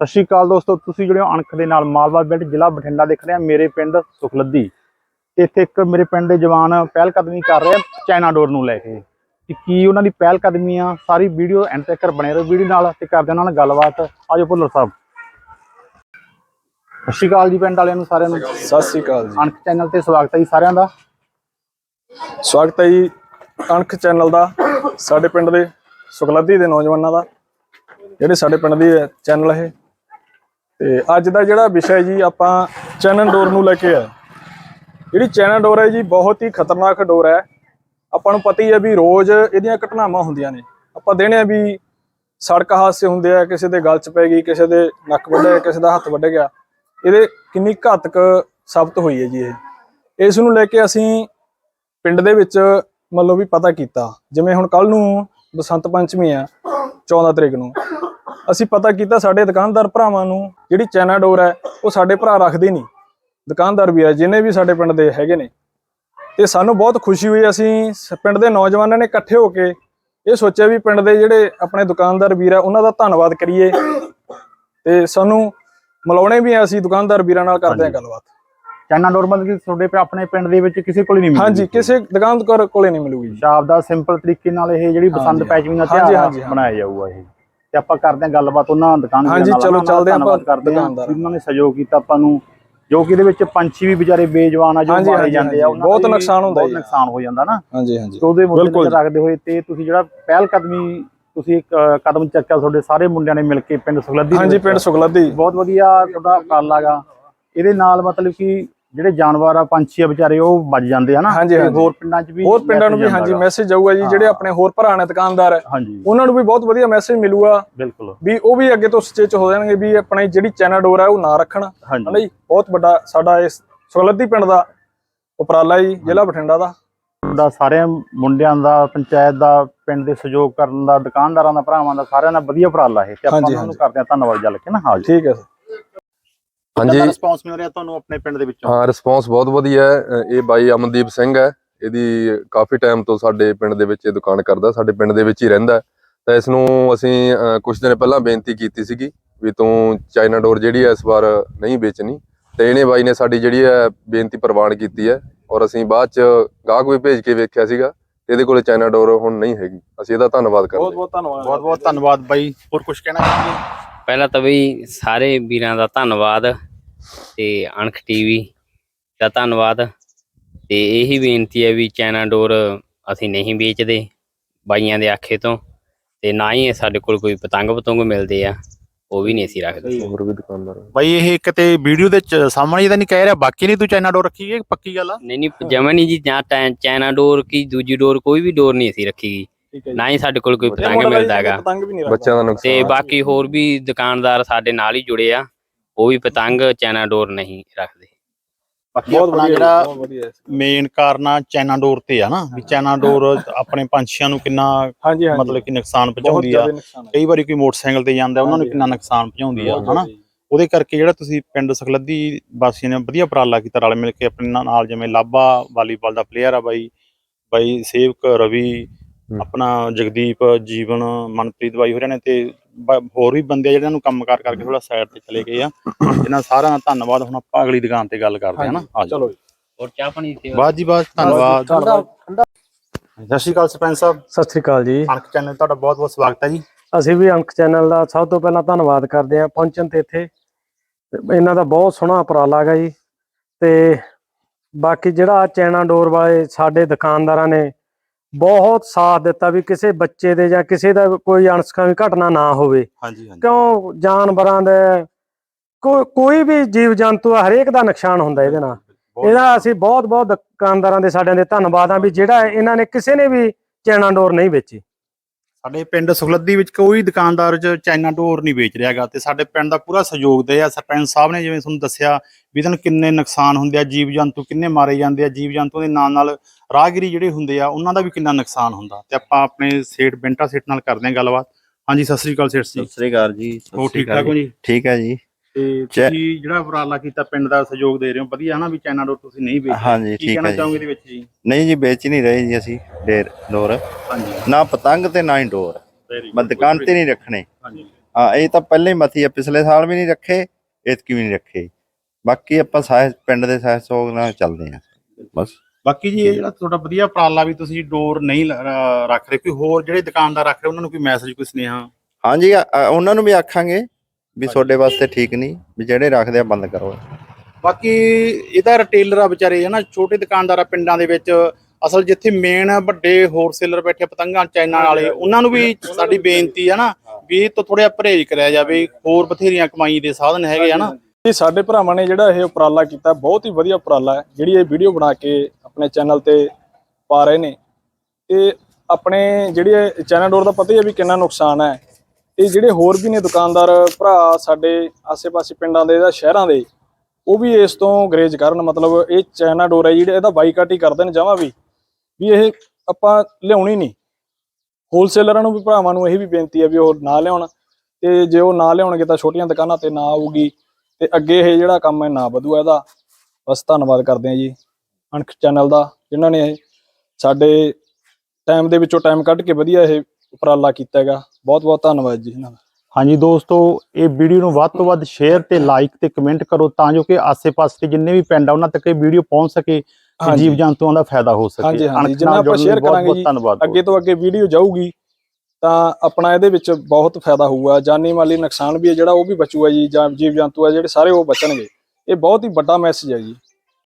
ਸਤਿ ਸ਼੍ਰੀ ਅਕਾਲ ਦੋਸਤੋ ਤੁਸੀਂ ਜਿਹੜੇ ਹੋ ਅਣਖ ਦੇ ਨਾਲ ਮਾਲਵਾ ਬੈਲਟ ਜ਼ਿਲ੍ਹਾ ਬਠਿੰਡਾ ਦੇਖ ਰਹੇ ਆ ਮੇਰੇ ਪਿੰਡ ਸੁਖਲੱਦੀ। ਤੇ ਇੱਥੇ ਇੱਕ ਮੇਰੇ ਪਿੰਡ ਦੇ ਜਵਾਨ ਪਹਿਲ ਕਦਮੀ ਕਰ ਰਹੇ ਆ ਚਾਈਨਾ ਡੋਰ ਨੂੰ ਲੈ ਕੇ। ਤੇ ਕੀ ਉਹਨਾਂ ਦੀ ਪਹਿਲ ਕਦਮੀ ਆ ਸਾਰੀ ਵੀਡੀਓ ਐਂਡ ਤੱਕ ਬਣੇ ਰਹੋ ਵੀਡੀਓ ਨਾਲ ਤੇ ਕਰਦੇ ਉਹਨਾਂ ਨਾਲ ਗੱਲਬਾਤ। ਆਜੋ ਭੁੱਲਰ ਸਾਹਿਬ। ਸਤਿ ਸ਼੍ਰੀ ਅਕਾਲ ਜੀ ਪਿੰਡ ਵਾਲਿਆਂ ਨੂੰ ਸਾਰਿਆਂ ਨੂੰ। ਸਤਿ ਸ੍ਰੀ ਅਕਾਲ ਜੀ। ਅਣਖ ਚੈਨਲ ਤੇ ਸਵਾਗਤ ਹੈ ਜੀ ਸਾਰਿਆਂ ਦਾ। ਸਵਾਗਤ ਹੈ ਜੀ ਅਣਖ ਚੈਨਲ ਦਾ ਸਾਡੇ ਪਿੰਡ ਦੇ ਸੁਖਲੱਦੀ ਦੇ ਨੌਜਵਾਨਾਂ ਦਾ। ਜਿਹੜੇ ਸਾਡੇ ਪਿੰਡ ਦੀ ਚੈਨਲ ਇਹ ਤੇ ਅੱਜ ਦਾ ਜਿਹੜਾ ਵਿਸ਼ਾ ਹੈ ਜੀ, ਆਪਾਂ ਚੈਨਨ ਡੋਰ ਨੂੰ ਲੈ ਕੇ ਆਏ ਜਿਹੜੀ ਚੈਨਨ ਡੋਰ ਹੈ ਜੀ, ਬਹੁਤ ਹੀ ਖਤਰਨਾਕ ਡੋਰ ਹੈ। ਆਪਾਂ ਨੂੰ ਪਤਾ ਹੀ ਹੈ ਵੀ ਰੋਜ਼ ਇਹਦੀਆਂ ਘਟਨਾਵਾਂ ਹੁੰਦੀਆਂ ਨੇ। ਆਪਾਂ ਦੇਣੇ ਆ ਵੀ ਸੜਕ ਹਾਦਸੇ ਹੁੰਦੇ ਆ, ਕਿਸੇ ਦੇ ਗਲ 'ਚ ਪੈ ਗਈ, ਕਿਸੇ ਦੇ ਨੱਕ ਵੱਢਿਆ ਕਿਸੇ ਦਾ ਹੱਥ ਵੱਢ ਗਿਆ। ਇਹਦੇ ਕਿੰਨੀ ਘਾਤਕ ਸਾਬਤ ਹੋਈ ਹੈ ਜੀ ਇਹ। ਇਸ ਨੂੰ ਲੈ ਕੇ ਅਸੀਂ ਪਿੰਡ ਦੇ ਵਿੱਚ ਮੰਨ ਲਓ ਵੀ ਪਤਾ ਕੀਤਾ। ਜਿਵੇਂ ਹੁਣ ਕੱਲ ਨੂੰ ਬਸੰਤ ਪੰਚਮੀ ਆ 14 ਤਰੀਕ ਨੂੰ। ਅਸੀਂ ਪਤਾ ਕੀਤਾ ਸਾਡੇ ਦੁਕਾਨਦਾਰ ਭਰਾਵਾਂ ਨੂੰ ਜਿਹੜੀ ਚੈਨਾ ਡੋਰ ਹੈ ਉਹ ਸਾਡੇ ਭਰਾ ਰੱਖਦੇ ਨਹੀਂ। ਦੁਕਾਨਦਾਰ ਵੀ ਆ ਜਿਨੇ ਵੀ ਸਾਡੇ ਪਿੰਡ ਦੇ ਹੈਗੇ ਨੇ। ਤੇ ਸਾਨੂੰ ਬਹੁਤ ਖੁਸ਼ੀ ਹੋਈ ਅਸੀਂ ਪਿੰਡ ਦੇ ਨੌਜਵਾਨਾਂ ਨੇ ਇਕੱਠੇ ਹੋ ਕੇ ਇਹ ਸੋਚਿਆ ਵੀ ਪਿੰਡ ਦੇ ਜਿਹੜੇ ਆਪਣੇ ਦੁਕਾਨਦਾਰ ਵੀਰ ਆ ਉਹਨਾਂ ਦਾ ਧੰਨਵਾਦ ਕਰੀਏ। ਤੇ ਸਾਨੂੰ ਮਿਲਾਉਣੇ ਵੀ ਆ ਅਸੀਂ ਦੁਕਾਨਦਾਰ ਵੀਰਾਂ ਨਾਲ ਕਰਦੇ ਆ ਗੱਲਬਾਤ। ਚਾਈਨਾ ਡੋਰ ਮਤਲਬ ਕਿ ਤੁਹਾਡੇ ਆਪਣੇ ਪਿੰਡ ਦੇ ਵਿੱਚ ਕਿਸੇ ਕੋਲ ਹੀ ਨਹੀਂ ਮਿਲਦੀ ਹਾਂਜੀ ਕਿਸੇ ਦੁਕਾਨਦਾਰ ਕੋਲੇ ਨਹੀਂ ਮਿਲੂਗੀ। ਸ਼ਾਬ ਦਾ ਸਿੰਪਲ ਤਰੀਕੇ ਨਾਲ ਇਹ ਜਿਹੜੀ ਬਸੰਤ ਹਾਂਜੀ, ਪੈਚਵਿੰਗ ਦਾ ਤਿਉਹਾਰ ਹਾਂ। ਜਾਊਗਾ ਇਹ। ਤੇ ਆਪਾਂ ਕਰਦੇ ਹਾਂ ਗੱਲਬਾਤ ਉਹਨਾਂ ਦੁਕਾਨ ਹਾਂਜੀ, ਚਲੋ ਚੱਲਦੇ ਆਪਾਂ ਦੁਕਾਨਦਾਰ। ਉਹਨਾਂ ਨੇ ਸਹਿਯੋਗ ਕੀਤਾ ਆਪਾਂ ਨੂੰ ਜੋ ਕਿ ਇਹਦੇ ਵਿੱਚ ਪੰਛੀ ਵੀ ਵਿਚਾਰੇ ਬੇਜਵਾਨ ਆ ਜੋ ਮਾਰੇ ਜਾਂਦੇ ਆ ਹਾਂਜੀ, ਬਹੁਤ ਨੁਕਸਾਨ ਹੁੰਦਾ ਬਹੁਤ। ਨੁਕਸਾਨ ਹੋ ਜਾਂਦਾ ਨਾ ਹਾਂਜੀ ਹਾਂਜੀ ਤੇ ਉਹਦੇ ਮੁੱਦੇ ਰੱਖਦੇ ਹੋਏ ਤੇ ਤੁਸੀਂ ਜਿਹੜਾ ਪਹਿਲ ਕਦਮੀ ਤੁਸੀਂ ਇੱਕ ਕਦਮ ਚੱਕਿਆ ਤੁਹਾਡੇ ਸਾਰੇ ਮੁੰਡਿਆਂ ਨੇ ਮਿਲ ਕੇ ਪਿੰਡ ਸੁਖਲੱਦੀ ਹਾਂਜੀ। ਪਿੰਡ ਸੁਖਲੱਦੀ ਬਹੁਤ ਵਧੀਆ ਤੁਹਾਡਾ ਉਪਰਾਲਾ ਗਾ ਇਹਦੇ ਨਾਲ ਮਤਲਬ ਕਿ ਜਿਹੜੇ ਜਾਨਵਰ ਆ ਪੰਛੀ ਆ ਵਿਚਾਰੇ ਉਹ ਬਚ ਜਾਂਦੇ ਆ ਨਾ। ਹਾਂਜੀ। ਹੋਰ ਪਿੰਡਾਂ 'ਚ ਵੀ ਹੋਰ ਪਿੰਡਾਂ ਨੂੰ ਵੀ ਹਾਂਜੀ। ਮੈਸੇਜ ਜਾਊਗਾ ਜੀ ਜਿਹੜੇ ਆਪਣੇ ਹੋਰ ਭਰਾ ਨੇ ਦੁਕਾਨਦਾਰ ਹੈ ਉਹਨਾਂ ਨੂੰ ਵੀ ਬਹੁਤ ਵਧੀਆ ਮੈਸੇਜ ਮਿਲੂਗਾ। ਬਿਲਕੁਲ। ਵੀ ਉਹ ਵੀ ਅੱਗੇ ਤੋਂ ਸੁਚੇਤ ਹੋ ਜਾਣਗੇ ਵੀ ਆਪਣੀ ਜਿਹੜੀ ਚੈਨਾ ਡੋਰ ਹੈ ਉਹ ਨਾ ਰੱਖਣ। ਹਾਂਜੀ। ਹਨਾ ਜੀ? ਬਹੁਤ ਵੱਡਾ ਸਾਡਾ ਇਸ ਸੁਖਲੱਦੀ ਪਿੰਡ ਦਾ ਉਪਰਾਲਾ ਜੀ ਜ਼ਿਲ੍ਹਾ ਬਠਿੰਡਾ ਦਾ। ਦਾ ਸਾਰਿਆਂ ਮੁੰਡਿਆਂ ਦਾ ਪੰਚਾਇਤ ਦਾ ਪਿੰਡ ਦੇ ਸਹਿਯੋਗ ਕਰਨ ਦਾ ਦੁਕਾਨਦਾਰਾਂ ਦਾ ਭਰਾਵਾਂ ਦਾ ਸਾਰਿਆਂ ਦਾ ਵਧੀਆ ਉਪਰਾਲਾ ਇਹ ਤੇ ਆਪਾਂ ਉਹਨਾਂ ਨੂੰ ਕਰਦੇ ਹਾਂ ਧੰਨਵਾਦ ਜਲ ਕੇ ਨਾ ਹਾਂ ਜੀ। ਠੀਕ ਹੈ ਸਰ। ਹਾਂਜੀ। ਰਿਸਪੌਂਸ ਮਿਲ ਰਿਹਾ ਤੁਹਾਨੂੰ ਆਪਣੇ ਪਿੰਡ ਦੇ ਵਿੱਚੋਂ? ਹਾਂ ਰਿਸਪੌਂਸ ਬਹੁਤ ਵਧੀਆ ਹੈ। ਇਹ ਬਾਈ ਅਮਨਦੀਪ ਸਿੰਘ ਹੈ। ਇਹਦੀ ਕਾਫੀ ਟਾਈਮ ਤੋਂ ਸਾਡੇ ਪਿੰਡ ਦੇ ਵਿੱਚ ਇਹ ਦੁਕਾਨ ਕਰਦਾ ਸਾਡੇ ਪਿੰਡ ਦੇ ਵਿੱਚ ਹੀ ਰਹਿੰਦਾ। ਤਾਂ ਇਸ ਨੂੰ ਅਸੀਂ ਕੁਝ ਦਿਨ ਪਹਿਲਾਂ ਬੇਨਤੀ ਕੀਤੀ ਸੀਗੀ ਵੀ ਤੂੰ ਚਾਈਨਾ ਡੋਰ ਜਿਹੜੀ ਹੈ ਇਸ ਵਾਰ ਨਹੀਂ ਵੇਚਣੀ। ਤੇ ਇਹਨੇ ਬਾਈ ਨੇ ਸਾਡੀ ਜਿਹੜੀ ਹੈ ਬੇਨਤੀ ਪ੍ਰਵਾਨ ਕੀਤੀ ਹੈ ਔਰ ਅਸੀਂ ਬਾਅਦ ਚ ਗਾਹਕ ਵੀ ਭੇਜ ਕੇ ਵੇਖਿਆ ਸੀਗਾ ਇਹਦੇ ਕੋਲੇ ਚਾਈਨਾ ਡੋਰ ਹੁਣ ਨਹੀਂ ਹੈਗੀ। ਅਸੀਂ ਇਹਦਾ ਧੰਨਵਾਦ ਕਰਦੇ ਬਹੁਤ ਹਾਂ। ਬਹੁਤ ਧੰਨਵਾਦ। ਬਹੁਤ ਬਹੁਤ ਧੰਨਵਾਦ ਬਾਈ। ਹੋਰ ਕੁਝ ਕਹਿਣਾ ਚਾਹੁੰਦੇ ਪਹਿਲਾਂ ਤਾਂ ਬਈ ਸਾਰੇ ਵੀਰਾਂ ਦਾ ਧੰਨਵਾਦ ਤੇ ਅਣਖ ਟੀਵੀ ਦਾ ਧੰਨਵਾਦ ਤੇ ਇਹੀ ਬੇਨਤੀ ਹੈ ਵੀ ਚਾਈਨਾ ਡੋਰ ਅਸੀਂ ਨਹੀਂ ਵੇਚਦੇ ਬਾਈਆਂ ਦੇ ਆਖੇ ਤੋਂ ਤੇ ਨਾ ਹੀ ਸਾਡੇ ਕੋਲ ਕੋਈ ਪਤੰਗ ਪਤੰਗ ਮਿਲਦੇ ਆ ਉਹ ਵੀ ਨਹੀਂ ਅਸੀਂ ਰੱਖਦੇ। ਹੋਰ ਵੀ ਦੁਕਾਨਦਾਰ ਬਾਈ ਇਹ ਕਿਤੇ ਵੀਡੀਓ ਦੇ ਚ- ਸਾਹਮਣੇ ਤਾਂ ਨਹੀਂ ਕਹਿ ਰਿਹਾ ਬਾਕੀ ਨਹੀਂ ਤੂੰ ਚਾਈਨਾ ਡੋਰ ਰੱਖੀ ਹੈ ਪੱਕੀ ਗੱਲ ਆ? ਨਹੀਂ ਨਹੀਂ ਜਮਾ ਨਹੀਂ ਜੀ ਜਾਂ ਚਾਈਨਾ ਡੋਰ ਕੀ ਦੂਜੀ ਡੋਰ ਕੋਈ ਵੀ ਡੋਰ ਨਹੀਂ ਅਸੀਂ ਰੱਖੀ। ਗੀ। ਠੀਕ ਹੈ ਜੀ। ਨਾ ਹੀ ਸਾਡੇ ਕੋਲ ਕੋਈ ਪਤੰਗ ਮਿਲਦਾ ਹੈਗਾ। ਪਤੰਗ ਵੀ ਨਹੀਂ ਬੱਚਿਆਂ ਦਾ ਤੇ ਨੁਕਸਾਨ ਬਾਕੀ ਹੋਰ ਵੀ ਦੁਕਾਨਦਾਰ ਸਾਡੇ ਨਾਲ ਹੀ ਜੁੜੇ ਆ ਉਹ ਵੀ ਪਤੰਗ ਚਾਈਨਾ ਡੋਰ ਨਹੀਂ ਰੱਖਦੇ। ਬਾਕੀ ਬਹੁਤ ਆਪਣਾ ਵਧੀਆ ਜਿਹੜਾ ਵਧੀਆ। ਮੇਨ ਕਾਰਨ ਆ ਚਾਈਨਾ ਡੋਰ ਤੇ ਆ ਨਾ ਵੀ ਚਾਈਨਾ ਡੋਰ ਆਪਣੇ ਪੰਛੀਆਂ ਨੂੰ ਕਿੰਨਾ ਹਾਂਜੀ ਹਾਂਜੀ। ਮਤਲਬ ਕਿ ਨੁਕਸਾਨ ਪਹੁੰਚਾਉਂਦੀ ਆ। ਕਈ ਵਾਰੀ ਕੋਈ ਮੋਟਰਸਾਈਕਲ ਤੇ ਜਾਂਦਾ ਉਹਨਾਂ ਨੂੰ। ਕਿੰਨਾ ਨੁਕਸਾਨ ਪਹੁੰਚਾਉਂਦੀ ਆ ਹਨਾ। ਉਹਦੇ ਕਰਕੇ ਜਿਹੜਾ ਤੁਸੀਂ ਪਿੰਡ ਸਖਲੱਦੀ ਵਾਸੀਆਂ ਨੇ ਵਧੀਆ ਉਪਰਾਲਾ ਕੀਤਾ ਰਲ ਮਿਲ ਕੇ ਆਪਣੇ ਨਾਲ- ਜਿਵੇਂ ਲਾਬਾ ਵਾਲੀਬਾਲ ਦਾ ਪਲੇਅਰ ਆ ਬਾਈ ਬਾਈ ਸੇਵਕ ਰਵੀ। ਆਪਣਾ ਜਗਦੀਪ ਜੀਵਨ ਮਨਪ੍ਰੀਤ ਬਾਈ ਹੋਰਾਂ ਨੇ ਤੇ ਬ- ਹੋਰ ਵੀ ਬੰਦੇ ਆ ਜਿਹੜਿਆਂ ਨੂੰ ਕੰਮ ਕਾਰ ਕਰਕੇ ਥੋੜਾ ਸਾਈਡ ਤੇ ਚਲੇ ਗਏ ਆ। ਇਹਨਾਂ ਸਾਰਿਆਂ ਦਾ ਧੰਨਵਾਦ। ਹੁਣ ਆਪਾਂ ਅਗਲੀ ਦੁਕਾਨ ਤੇ ਗੱਲ ਕਰਦੇ ਹਾਂ ਨਾ। ਆ ਜਾਓ। ਚਲੋ ਜੀ। ਹੋਰ ਚਾਹ ਪਾਣੀ ਤੇ ਬਾਤ ਜੀ ਬਾਤ ਧੰਨਵਾਦ। ਸਤਿ ਸ਼੍ਰੀ ਅਕਾਲ ਸਰਪੰਚ ਸਾਹਿਬ। ਸਤਿ ਸ੍ਰੀ ਅਕਾਲ ਜੀ। ਅਣਖ ਚੈਨਲ ਤੁਹਾਡਾ ਬਹੁਤ ਬਹੁਤ ਸਵਾਗਤ ਹੈ ਜੀ। ਅਸੀਂ ਵੀ ਅੰਕ ਚੈਨਲ ਦਾ ਸਭ ਤੋਂ ਪਹਿਲਾਂ ਧੰਨਵਾਦ ਕਰਦੇ ਹਾਂ ਪਹੁੰਚਣ ਤੇ ਇੱਥੇ। ਤੇ ਇਹਨਾਂ ਦਾ ਬਹੁਤ ਸੋਹਣਾ ਉਪਰਾਲਾ ਹੈਗਾ ਜੀ। ਤੇ ਬਾਕੀ ਜਿਹੜਾ ਚੈਨਾ ਡੋਰ ਵਾਲੇ ਸਾਡੇ ਦੁਕਾਨਦਾਰਾਂ ਨੇ ਬਹੁਤ ਸਾਥ ਦਿੱਤਾ ਵੀ ਕਿਸੇ ਬੱਚੇ ਦੇ ਜਾਂ ਕਿਸੇ ਦਾ ਕੋਈ ਅਣਸਖਾਵੀ ਘਟਨਾ ਨਾ ਹੋਵੇ। ਹਾਂਜੀ ਹਾਂਜੀ। ਕਿਉਂ? ਜਾਨਵਰਾਂ ਦੇ ਕੋਈ ਕੋਈ ਵੀ ਜੀਵ ਜੰਤੂ ਆ ਹਰੇਕ ਦਾ ਨੁਕਸਾਨ ਹੁੰਦਾ ਇਹਦੇ ਨਾਲ। ਇਹਦਾ ਅਸੀਂ ਬਹੁਤ ਬਹੁਤ ਦੁਕਾਨਦਾਰਾਂ ਦੇ ਸਾਡਿਆਂ ਦੇ ਧੰਨਵਾਦ ਆ ਵੀ ਜਿਹੜਾ ਇਹਨਾਂ ਨੇ ਕਿਸੇ ਨੇ ਵੀ ਚੈਨਾ ਡੋਰ ਨਹੀਂ ਵੇਚੀ। ਸਾਡੇ ਪਿੰਡ ਸੁਖਲੱਦੀ ਵਿੱਚ ਕੋਈ ਦੁਕਾਨਦਾਰ ਚ ਚਾਈਨਾ ਡੋਰ ਨਹੀਂ ਵੇਚ ਰਿਹਾਗਾ ਤੇ ਸਾਡੇ ਪਿੰਡ ਦਾ ਪੂਰਾ ਸਹਿਯੋਗ ਦੇ ਆ। ਸਰਪੰਚ ਸਾਹਿਬ ਨੇ ਜਿਵੇਂ ਤੁਹਾਨੂੰ ਦੱਸਿਆ ਵੀ ਨਾਲ ਕਿੰਨੇ ਨੁਕਸਾਨ ਹੁੰਦੇ ਆ ਜੀਵ ਜੰਤੂ ਕਿੰਨੇ ਮਾਰੇ ਜਾਂਦੇ ਆ ਜੀਵ ਜੰਤੂ ਦੇ ਨਾਲ ਨਾਲ ਰਾਹਗੀਰੀ ਜਿਹੜੇ ਹੁੰਦੇ ਆ ਉਹਨਾਂ ਦਾ ਵੀ ਕਿੰਨਾ ਨੁਕਸਾਨ ਹੁੰਦਾ। ਤੇ ਆਪਾਂ ਆਪਣੇ ਸੇਠ ਬੈਂਟਾ ਸੇਠ ਨਾਲ ਕਰਦੇ ਹਾਂ ਗੱਲਬਾਤ। ਹਾਂਜੀ ਸਤਿ ਸ੍ਰੀ ਅਕਾਲ ਸੇਠ ਜੀ। ਸਤਿ ਸ੍ਰੀ ਅਕਾਲ ਜੀ ਸਤਿ ਹੋ ਸ੍ਰੀ ਠੀਕ ਠਾਕ ਹੋ ਜੀ? ਠੀਕ ਹੈ ਜੀ। ਤੇ ਤੁਸੀਂ ਜਿਹੜਾ ਉਪਰਾਲਾ ਕੀਤਾ ਪਿੰਡ ਦਾ ਸਹਿਯੋਗ ਦੇ ਰਹੇ ਹੋ ਵਧੀਆ ਹਨਾ ਵੀ ਚਾਈਨਾ ਡੋਰ ਤੁਸੀਂ ਨਹੀਂ ਵੇਚਦੇ। ਹਾਂਜੀ ਕੀ ਠੀਕ ਕਹਿਣਾ ਹੈ ਚਾਹੋਗੇ ਜੀ ਇਹਦੇ ਵਿੱਚ ਜੀ? ਨਹੀਂ ਜੀ ਵੇਚ ਨਹੀਂ ਰਹੇ ਜੀ ਅਸੀਂ ਡੇਰ ਡੋਰ। ਹਾਂਜੀ। ਨਾ ਪਤੰਗ ਤੇ ਨਾ ਹੀ ਡੋਰ। ਮੈਂ ਦੁਕਾਨ ਤੇ ਨਹੀਂ ਰੱਖਣੇ। ਹਾਂਜੀ। ਹਾਂ ਇਹ ਤਾਂ ਪਹਿਲਾਂ ਹੀ ਮਥੀ ਆ ਪਿਛਲੇ ਸਾਲ ਵੀ ਨਹੀਂ ਰੱਖੇ ਇਤਕੀ ਵੀ ਨਹੀਂ ਰੱਖੇ। ਬਾਕੀ ਆਪਾਂ ਸਾਰੇ ਪਿੰਡ ਦੇ ਸਾਰੇ ਸੋਗ ਨਾਲ ਚੱਲਦੇ ਆ ਬਸ। ਬਾਕੀ ਜੀ ਇਹ ਜਿਹੜਾ ਤੁਹਾਡਾ ਵਧੀਆ ਉਪਰਾਲਾ ਵੀ ਤੁਸੀਂ ਡੋਰ ਨਹੀਂ ਲ- ਅਹ ਰੱਖ ਰਹੇ ਕੋਈ ਹੋਰ ਜਿਹੜੇ ਦੁਕਾਨਦਾਰ ਰੱਖ ਰਹੇ ਉਹਨਾਂ ਨੂੰ ਕੋਈ ਮੈਸੇਜ ਕੋਈ ਸੁਨੇਹਾ? ਹਾਂਜੀ ਉਹਨਾਂ ਨੂੰ ਵੀ ਆਖਾਂਗੇ। ਵੀ ਤੁਹਾਡੇ ਵਾਸਤੇ ਠੀਕ ਨਹੀਂ ਵੀ ਜਿਹੜੇ ਰੱਖਦੇ ਆ ਬੰਦ ਕਰੋ। ਬਾਕੀ ਇਹਦਾ ਰਿਟੇਲਰ ਆ ਵਿਚਾਰੇ ਹਨਾ ਛੋਟੇ ਦੁਕਾਨਦਾਰ ਆ ਪਿੰਡਾਂ ਦੇ ਵਿੱਚ ਅਸਲ ਜਿੱਥੇ ਮੇਨ ਵੱਡੇ ਹੋਲਸੇਲਰ ਬੈਠੇ ਪਤੰਗਾਂ ਚਾਈਨਾ ਵਾਲੇ ਉਹਨਾਂ ਨੂੰ ਵੀ ਸਾਡੀ ਬੇਨਤੀ ਹੈ ਨਾ ਵੀ ਇਹ ਤੋਂ ਥੋੜਾ ਪਰਹੇਜ਼ ਕਰਿਆ ਜਾਵੇ ਹੋਰ ਬਥੇਰੀਆਂ ਕਮਾਈ ਦੇ ਸਾਧਨ ਹੈਗੇ ਆ ਨਾ ਇਹ ਸਾਡੇ ਭਰਾਵਾਂ ਨੇ ਜਿਹੜਾ ਇਹ ਉਪਰਾਲਾ ਕੀਤਾ ਬਹੁਤ ਹੀ ਵਧੀਆ ਉਪਰਾਲਾ ਹੈ ਜਿਹੜੀ ਇਹ ਵੀਡੀਓ ਬਣਾ ਕੇ ਆਪਣੇ ਚੈਨਲ ਤੇ ਪਾ ਰਹੇ ਨੇ। ਇਹ ਆਪਣੇ ਜਿਹੜੇ ਚੈਨਲ ਡੋਰ ਦਾ ਪਤਾ ਹੀ ਹੈ ਵੀ ਕਿੰਨਾ ਨੁਕਸਾਨ ਹੈ। ਇਹ ਜਿਹੜੇ ਹੋਰ ਵੀ ਨੇ ਦੁਕਾਨਦਾਰ, ਭਰਾ ਸਾਡੇ ਆਸੇ-ਪਾਸੇ ਪਿੰਡਾਂ ਦੇ ਜਾਂ ਸ਼ਹਿਰਾਂ ਦੇ, ਉਹ ਵੀ ਇਸ ਤੋਂ ਗਰੇਜ ਕਰਨ। ਮਤਲਬ ਇਹ ਚਾਈਨਾ ਡੋਰ ਹੈ ਜਿਹੜੇ ਇਹਦਾ ਬਾਈਕਾਟ ਹੀ ਕਰਦੇ ਨੇ ਜਮਾਂ ਵੀ। ਵੀ ਇਹ ਆਪਾਂ ਲਿਆਉਣੀ ਨਹੀਂ। ਹੋਲਸੇਲਰਾਂ ਨੂੰ ਵੀ, ਭਰਾਵਾਂ ਨੂੰ ਇਹ ਵੀ ਬੇਨਤੀ ਹੈ ਵੀ ਉਹ ਨਾ ਲਿਆਉਣ। ਤੇ ਜੇ ਉਹ ਨਾ ਲਿਆਉਣਗੇ ਤਾਂ ਛੋਟੀਆਂ ਦੁਕਾਨਾਂ ਤੇ ਨਾ ਆਊਗੀ। ਤੇ ਅੱਗੇ ਇਹ ਜਿਹੜਾ ਕੰਮ ਹੈ ਨਾ ਵਧੂ ਇਹਦਾ। ਬਸ ਧੰਨਵਾਦ ਕਰਦੇ ਹਾਂ ਜੀ, ਅਣਖ ਚੈਨਲ ਦਾ, ਜਿਨ੍ਹਾਂ ਨੇ ਇਹ ਸਾਡੇ ਟਾਈਮ ਦੇ ਵਿੱਚੋਂ ਟਾਈਮ ਕੱਢ ਕੇ ਵਧੀਆ ਇਹ ਉਪਰਾਲਾ ਕੀਤਾ ਹੈਗਾ। ਬਹੁਤ ਬਹੁਤ ਧੰਨਵਾਦ ਜੀ ਇਹਨਾਂ ਦਾ। ਹਾਂਜੀ ਦੋਸਤੋ ਇਹ ਵੀਡੀਓ ਨੂੰ ਵੱਧ ਤੋਂ ਵੱਧ ਸ਼ੇਅਰ ਤੇ ਲਾਈਕ ਤੇ ਕਮੈਂਟ ਕਰੋ ਤਾਂ ਜੋ ਕਿ ਆਸੇ-ਪਾਸੇ ਦੇ ਜਿੰਨੇ ਵੀ ਪਿੰਡ ਆ ਉਹਨਾਂ ਤੱਕ ਇਹ ਵੀਡੀਓ ਪਹੁੰਚ ਸਕੇ ਤੇ। ਜੀਵ ਜੰਤੂਆਂ ਦਾ ਫਾਇਦਾ ਹੋ ਸਕੇ। ਹਾਂਜੀ, ਹਾਂਜੀ, ਜਿੰਨਾ ਆਪਾਂ ਬਹੁਤ- ਕਰਾਂਗੇ ਜੀ, ਧੰਨਵਾਦ ਅੱਗੇ ਤੋਂ ਅੱਗੇ ਵੀਡੀਓ ਜਾਊਗੀ ਤਾਂ ਆਪਣਾ ਇਹਦੇ ਵਿੱਚ ਬਹੁਤ ਫਾਇਦਾ ਹੋਊਗਾ। ਜਾਨੀ ਮਾਲੀ ਨੁਕਸਾਨ ਵੀ ਹੈ ਜਿਹੜਾ ਉਹ ਵੀ ਬਚੂਗਾ ਜੀ। ਜਾਂ ਜੀਵ ਜੰਤੂ ਆ ਜਿਹੜੇ ਸਾਰੇ ਉਹ ਬਚਣਗੇ। ਇਹ ਬਹੁਤ ਹੀ ਵੱਡਾ ਮੈਸੇਜ ਹੈ ਜੀ।